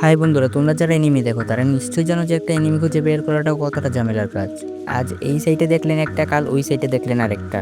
High বন্ধুরা, তোমরা যারা এনিমি দেখো, তারা নিশ্চয়ই জানো যে একটা এনিমি খুঁজে বের করাটাও কতটা ঝামেলার কাজ। আজ এই সাইটে দেখলেন একটা কাল, ওই সাইটে দেখলেন আরেকটা।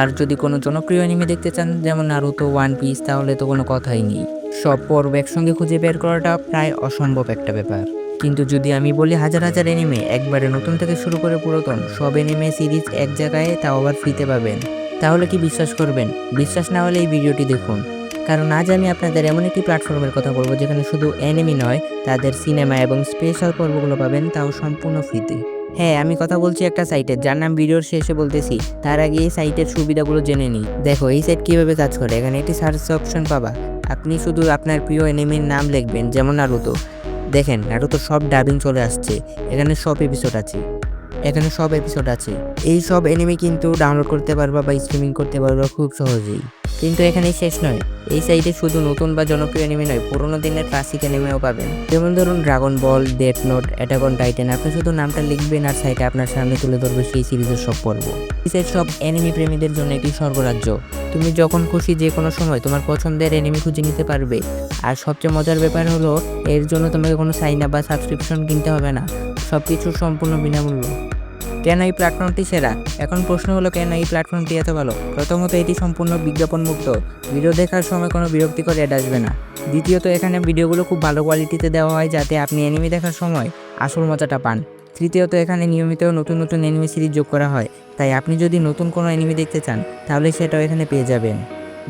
আর যদি কোনো জনপ্রিয় এনিমি দেখতে চান, যেমন নারুতো ওয়ান পিস তাহলে তো কোনো কথাই নেই। সব পর্ব একসঙ্গে খুঁজে বের করাটা প্রায় অসম্ভব একটা ব্যাপার। কিন্তু যদি আমি বলি হাজার হাজার এনিমে একবারে নতুন থেকে শুরু করে পুরাতন, সব এনিমে সিরিজ এক জায়গায় তাও আবার ফ্রিতে পাবেন। তাহলে কি বিশ্বাস করবেন? বিশ্বাস না হলে এই ভিডিওটি দেখুন। কারণ আজ আমি আপনাদের এমন একটি প্ল্যাটফর্মের কথা বলব যেখানে শুধু অ্যানিমি নয়, তাদের সিনেমা এবং স্পেশাল পর্বগুলো পাবেন, তাও সম্পূর্ণ ফ্রিতে। হ্যাঁ আমি কথা বলছি একটা সাইটের যার নাম ভিডিওর শেষে বলতেছি। তার আগে এই সাইটের সুবিধাগুলো জেনে নিই। দেখো, এই সাইট কীভাবে কাজ করে? এখানে একটি সার্চ অপশন পাবা। আপনি শুধু আপনার প্রিয় এনিমির নাম লিখবেন, যেমন নারুতো দেখেন নাটকের সব ডাবিং চলে আসছে। এখানে সব এপিসোড আছে। এখানে সব এপিসোড আছে। এই সব এনিমি কিন্তু ডাউনলোড করতে পারবা বা স্ট্রিমিং করতে পারবা খুব সহজেই। কিন্তু এখানেই শেষ নয়। এই সাইটে শুধু নতুন বা জনপ্রিয় এনিমে নয়, পুরোনো দিনের ক্লাসিক এনিমেও পাবেন। যেমন ধরুন Dragon Ball Death Note Attack on Titan আপনি শুধু নামটা লিখবেন আর সাইটে আপনার সামনে তুলে ধরবে সেই সিরিজের সব পর্ব। এই সাইট সব এনিমি প্রেমীদের জন্য একটি স্বর্গরাজ্য। তুমি যখন খুশি যে কোনো সময় তোমার পছন্দের এনিমি খুঁজে নিতে পারবে। আর সবচেয়ে মজার ব্যাপার হলো, এর জন্য তোমাকে কোনো সাইন আপ বা সাবস্ক্রিপশন কিনতে হবে না। সব কিছু সম্পূর্ণ বিনামূল্য। কেন এই প্ল্যাটফর্মটি সেরা? এখন প্রশ্ন হলো, কেন এই প্ল্যাটফর্মটি এত ভালো? প্রথমত, এটি সম্পূর্ণ বিজ্ঞাপন মুক্ত ভিডিও দেখার সময় কোনো বিরক্তিকর অ্যাড আসবে না। দ্বিতীয়ত, এখানে ভিডিওগুলো খুব ভালো কোয়ালিটিতে দেওয়া হয় যাতে আপনি অ্যানিমি দেখার সময় আসল মজাটা পান। তৃতীয়ত, এখানে নিয়মিত নতুন নতুন এনিমি সিরিজ যোগ করা হয়। তাই আপনি যদি নতুন কোনো অ্যানিমি দেখতে চান, তাহলে সেটাও এখানে পেয়ে যাবেন।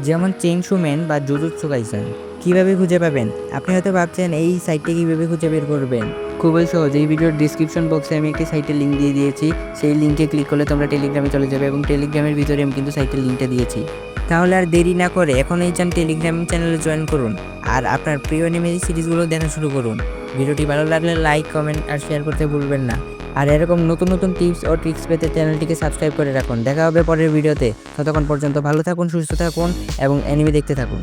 যেমন চেইনশু ম্যান বা জুজুৎসু কাইসেন কীভাবে খুঁজে পাবেন? আপনি হয়তো ভাবছেন, এই সাইটটি কীভাবে খুঁজে বের করবেন? খুবই সহজ। এই ভিডিওর ডিসক্রিপশন বক্সে আমি একটি সাইটের লিঙ্ক দিয়ে দিয়েছি। সেই লিঙ্কে ক্লিক করলে তোমরা টেলিগ্রামে চলে যাবে এবং টেলিগ্রামের ভিতরে আমি কিন্তু সাইটের লিঙ্কটা দিয়েছি। তাহলে আর দেরি না করে এখনই চান টেলিগ্রাম চ্যানেলে জয়েন করুন। আর আপনার প্রিয় অ্যানিমেজি সিরিজগুলো দেখা শুরু করুন। ভিডিওটি ভালো লাগলে লাইক কমেন্ট আর শেয়ার করতে ভুলবেন না। আর এরকম নতুন নতুন টিপস ও ট্রিক্স পেতে চ্যানেলটিকে সাবস্ক্রাইব করে রাখুন। দেখা হবে পরের ভিডিওতে ততক্ষণ পর্যন্ত ভালো থাকুন, সুস্থ থাকুন এবং অ্যানিমি দেখতে থাকুন।